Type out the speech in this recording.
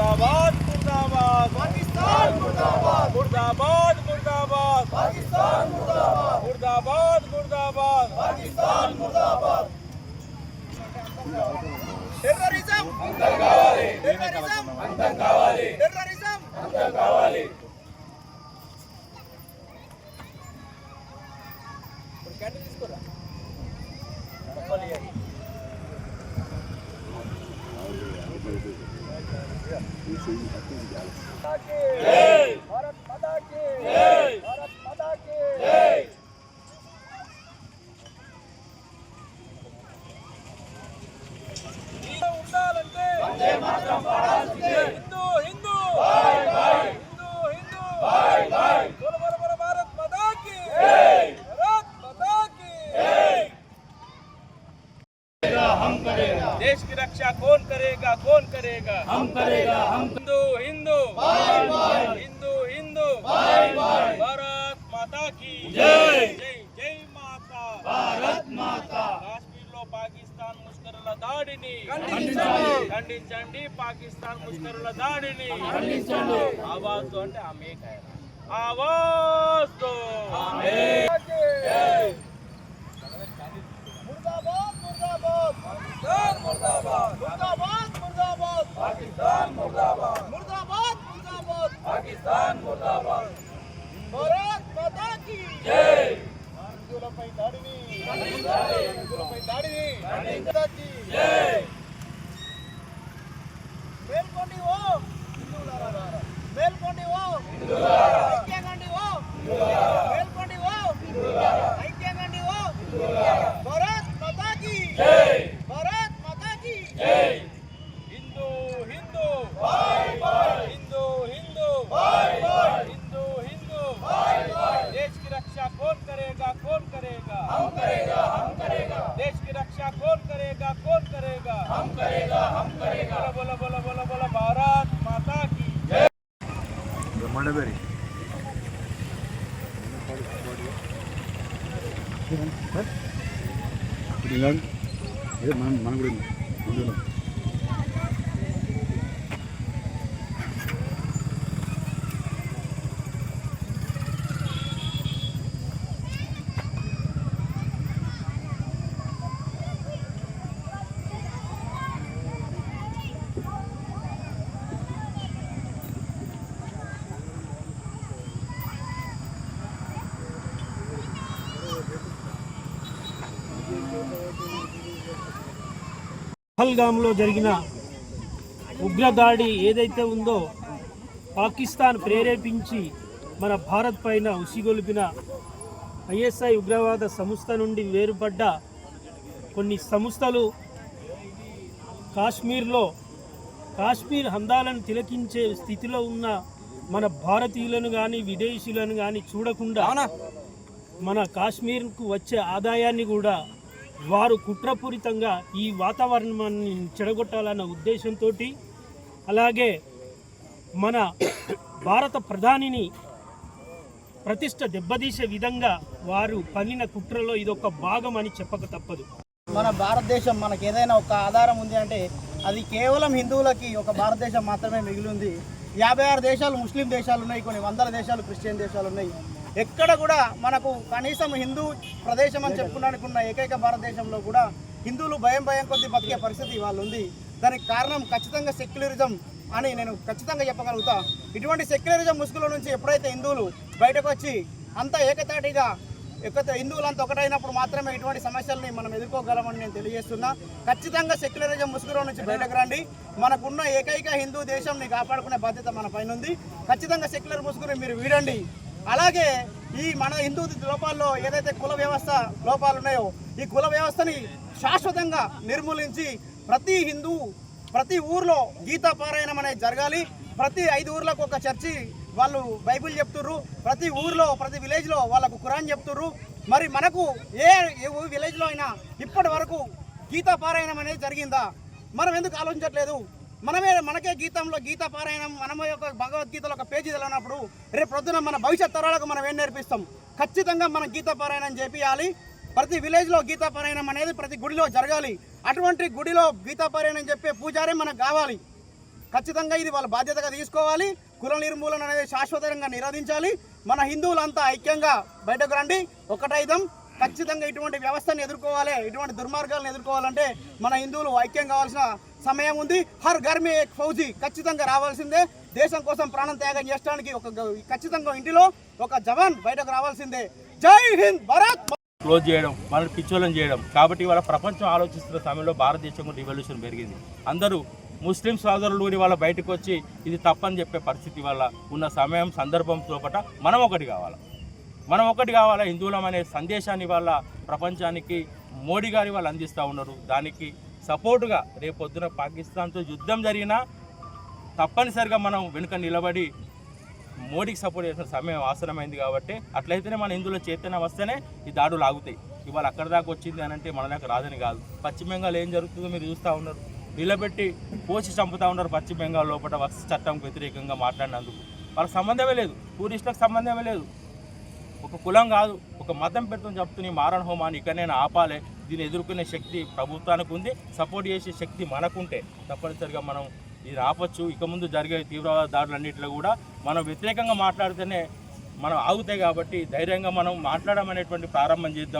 मुर्दाबाद मुर्दाबाद पाकिस्तान मुर्दाबाद मुर्दाबाद मुर्दाबाद पाकिस्तान मुर्दाबाद मुर्दाबाद मुर्दाबाद पाकिस्तान मुर्दाबाद టెర్రరిజం టెర్రరిజం టెర్రరిజం భారత్ करेगा हम करेगा हम हिंदू हिंदू हिंदू हिंदू भारत माता की जय जय जय माता भारत माता కాశ్మీర్లో పాకిస్తాన్ ముష్కరుల దాడిని ఖండించండి పాకిస్తాన్ ముష్కరుల దాడిని ఖండించండి ఆవాజ్ దో అంటే ఆమె ఆవాజ్ దో मुर्दाबाद హిందువులపై దాడిని హిందువులపై దాడిని బోల బోల బోల బోల పహల్గామ్లో జరిగిన ఉగ్రదాడి ఏదైతే ఉందో పాకిస్తాన్ ప్రేరేపించి మన భారత్ పైన ఉసిగొలిపిన ఐఎస్ఐ ఉగ్రవాద సంస్థ నుండి వేరుపడ్డ కొన్ని సంస్థలు కాశ్మీర్లో కాశ్మీర్ హందాలను తిలకించే స్థితిలో ఉన్న మన భారతీయులను కానీ విదేశీయులను కానీ చూడకుండా మన కాశ్మీర్కు వచ్చే ఆదాయాన్ని కూడా వారు కుట్రపూరితంగా ఈ వాతావరణాన్ని చెడగొట్టాలన్న ఉద్దేశంతో అలాగే మన భారత ప్రధానిని ప్రతిష్ట దెబ్బతీసే విధంగా వారు పన్నిన కుట్రలో ఇదొక భాగం అని చెప్పక తప్పదు. మన భారతదేశం మనకు ఏదైనా ఒక ఆధారం ఉంది అంటే అది కేవలం హిందువులకి ఒక భారతదేశం మాత్రమే మిగిలి ఉంది. యాభై ఆరు దేశాలు ముస్లిం దేశాలు ఉన్నాయి కొన్ని వందల దేశాలు క్రిస్టియన్ దేశాలు ఉన్నాయి. ఎక్కడ కూడా మనకు కనీసం హిందూ ప్రదేశం అని చెప్పుకోవడానికి ఉన్న ఏకైక భారతదేశంలో కూడా హిందువులు భయం భయం కొద్ది బతికే పరిస్థితి వాళ్ళు ఉంది. దానికి కారణం ఖచ్చితంగా సెక్యులరిజం అని నేను ఖచ్చితంగా చెప్పగలుగుతా. ఇటువంటి సెక్యులరిజం ముసుగుల నుంచి ఎప్పుడైతే హిందువులు బయటకు వచ్చి అంత ఏకతాటిగా ఎక్కువ హిందువులంతా ఒకటైనప్పుడు మాత్రమే ఇటువంటి సమస్యల్ని మనం ఎదుర్కోగలమని నేను తెలియజేస్తున్నా. ఖచ్చితంగా సెక్యులరిజం ముసుగులో నుంచి బయటకు రండి. మనకున్న ఏకైక హిందూ దేశంని కాపాడుకునే బాధ్యత మన పైన ఉంది ఖచ్చితంగా సెక్యులర్ ముసుగుని మీరు వీడండి. అలాగే ఈ మన హిందూ లోపాల్లో ఏదైతే కుల వ్యవస్థ లోపాలు ఉన్నాయో ఈ కుల వ్యవస్థని శాశ్వతంగా నిర్మూలించి ప్రతి హిందూ ప్రతి ఊర్లో గీతా పారాయణం అనేది జరగాలి. ప్రతి ఐదు ఊర్లకు ఒక చర్చి వాళ్ళు బైబిల్ చెప్తుర్రు. ప్రతి ఊర్లో ప్రతి విలేజ్లో వాళ్ళకు ఖురాన్ చెప్తుర్రు. మరి మనకు ఏ ఏ విలేజ్లో అయినా ఇప్పటి వరకు గీతా పారాయణం అనేది జరిగిందా? మనం ఎందుకు ఆలోచించట్లేదు? మనమే మనకే గీతంలో గీతా పారాయణం మనమే ఒక భగవద్గీతలో ఒక పేజీ తెలియనప్పుడు రేపు ప్రొద్దున మన భవిష్యత్ తరాలకు మనం ఏం నేర్పిస్తాం? ఖచ్చితంగా మనం గీతా పారాయణం చేపియాలి. ప్రతి విలేజ్లో గీతా పారాయణం అనేది ప్రతి గుడిలో జరగాలి. అటువంటి గుడిలో గీతా పారాయణం చెప్పే పూజారే మనకు కావాలి. ఖచ్చితంగా ఇది వాళ్ళ బాధ్యతగా తీసుకోవాలి. కుల నిర్మూలన అనేది శాశ్వతంగా నిరోధించాలి. మన హిందువులంతా ఐక్యంగా బయటకు రండి. ఒకటైదం ఖచ్చితంగా ఇటువంటి వ్యవస్థను ఎదుర్కోవాలి. ఇటువంటి దుర్మార్గాలను ఎదుర్కోవాలంటే మన హిందువులు ఐక్యం కావాల్సిన సమయం ఉంది. హర్ గర్మే ఏక్ ఫౌజీ ఖచ్చితంగా రావాల్సిందే. దేశం కోసం ప్రాణం త్యాగం చేయడానికి ఒక ఖచ్చితంగా ఇంటిలో ఒక జవాన్ బయటకు రావాల్సిందే. జై హింద్ భారత్ క్లోజ్ చేయడం మనల్ని పిచ్చోళం చేయడం. కాబట్టి వాళ్ళ ప్రపంచం ఆలోచిస్తున్న సమయంలో భారతదేశం రివల్యూషన్ పెరిగింది. అందరూ ముస్లిం సోదరులు కూడా వాళ్ళ బయటకు వచ్చి ఇది తప్పని చెప్పే పరిస్థితి వల్ల ఉన్న సమయం సందర్భం లోపల మనం ఒకటి కావాలి? మనం ఒకటి కావాలా? హిందువులం అనే సందేశాన్ని వాళ్ళ ప్రపంచానికి మోడీ గారి వాళ్ళు అందిస్తూ ఉన్నారు. దానికి సపోర్టుగా రేపొద్దున పాకిస్తాన్తో యుద్ధం జరిగినా తప్పనిసరిగా మనం వెనుక నిలబడి మోడీకి సపోర్ట్ చేసిన సమయం అవసరమైంది కాబట్టి అట్లయితేనే మన హిందువుల చైతన్యం వస్తేనే ఈ దాడులు ఆగుతాయి. ఇవాళ అక్కడ దాకా వచ్చింది అని అంటే మన దాకా రాదని కాదు. పశ్చిమ బెంగాల్ ఏం జరుగుతుందో మీరు చూస్తూ ఉన్నారు. నిలబెట్టి పోసి చంపుతా ఉన్నారు పశ్చిమ బెంగాల్ లోపల వక్స్ చట్టంకు వ్యతిరేకంగా మాట్లాడినందుకు. వాళ్ళకి సంబంధమే లేదు. టూరిస్టులకు సంబంధమే లేదు. ఒక కులం కాదు ఒక మతం పెడుతుంది చెప్తున్న ఈ మారణ హోమాన్ని ఇకనైనా ఆపాలి. దీన్ని ఎదుర్కొనే శక్తి ప్రభుత్వానికి ఉంది. సపోర్ట్ చేసే శక్తి మనకుంటే తప్పనిసరిగా మనం ఇది ఆపచ్చు. ఇక ముందు జరిగే తీవ్రవాద దాడులన్నింటిలో కూడా మనం వ్యతిరేకంగా మాట్లాడితేనే మనం ఆగుతాయి కాబట్టి ధైర్యంగా మనం మాట్లాడమనేటువంటి ప్రారంభం చేద్దాం.